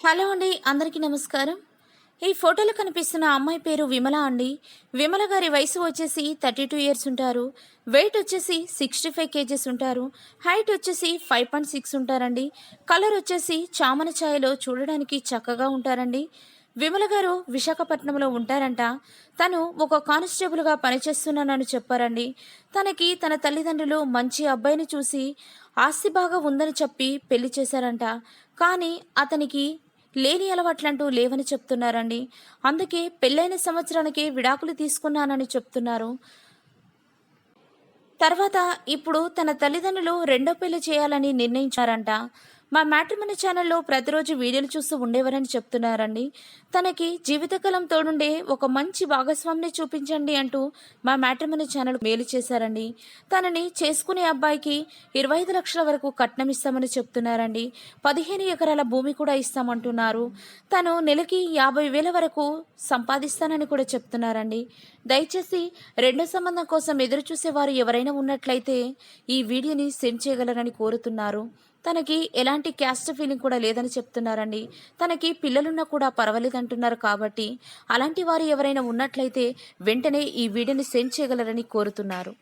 Hello అండి అందరికీ నమస్కారం. ఈ ఫోటోలో కనిపిస్తున్న అమ్మాయి పేరు విమల అండి. విమల గారి వయసు వచ్చేసి థర్టీ టూ ఇయర్స్ ఉంటారు. వెయిట్ వచ్చేసి సిక్స్టీ ఫైవ్ కేజెస్ ఉంటారు. హైట్ వచ్చేసి ఫైవ్ పాయింట్ సిక్స్ ఉంటారండి. కలర్ వచ్చేసి చామన ఛాయలో చూడడానికి చక్కగా ఉంటారండి. విమల గారు విశాఖపట్నంలో ఉంటారంట. తను ఒక కానిస్టేబుల్గా పనిచేస్తున్నానని చెప్పారండి. తనకి తన తల్లిదండ్రులు మంచి అబ్బాయిని చూసి ఆస్తి బాగా ఉందని చెప్పి పెళ్ళి చేశారంట. కానీ అతనికి లేని అలవాట్లంటూ లేవని చెప్తున్నారండి. అందుకే పెళ్ళైన సంవత్సరానికి విడాకులు తీసుకున్నానని చెప్తున్నారు. తర్వాత ఇప్పుడు తన తల్లిదండ్రులు రెండో పెళ్ళి చేయాలని నిర్ణయించారంట. మా మ్యాట్రిమని ఛానల్లో ప్రతిరోజు వీడియోలు చూస్తూ ఉండేవారని చెప్తున్నారండి. తనకి జీవితకాలం తోడుండే ఒక మంచి భాగస్వామిని చూపించండి అంటూ మా మ్యాట్రిమని ఛానల్ మేలు చేశారండి. తనని చేసుకునే అబ్బాయికి ఇరవై ఐదు లక్షల వరకు కట్నం ఇస్తామని చెప్తున్నారండి. పదిహేను ఎకరాల భూమి కూడా ఇస్తామంటున్నారు. తను నెలకి యాభై వేల వరకు సంపాదిస్తానని కూడా చెప్తున్నారండి. దయచేసి రెండో సంబంధం కోసం ఎదురు చూసేవారు ఎవరైనా ఉన్నట్లయితే ఈ వీడియోని సెండ్ చేయగలరని కోరుతున్నారు. తనకి ఎలాంటి క్యాస్ట్ ఫీలింగ్ కూడా లేదని చెప్తున్నారండి. తనకి పిల్లలున్నా కూడా పర్వాలేదంటున్నారు కాబట్టి అలాంటి వారు ఎవరైనా ఉన్నట్లయితే వెంటనే ఈ వీడియోని సెండ్ చేయగలరని కోరుతున్నారు.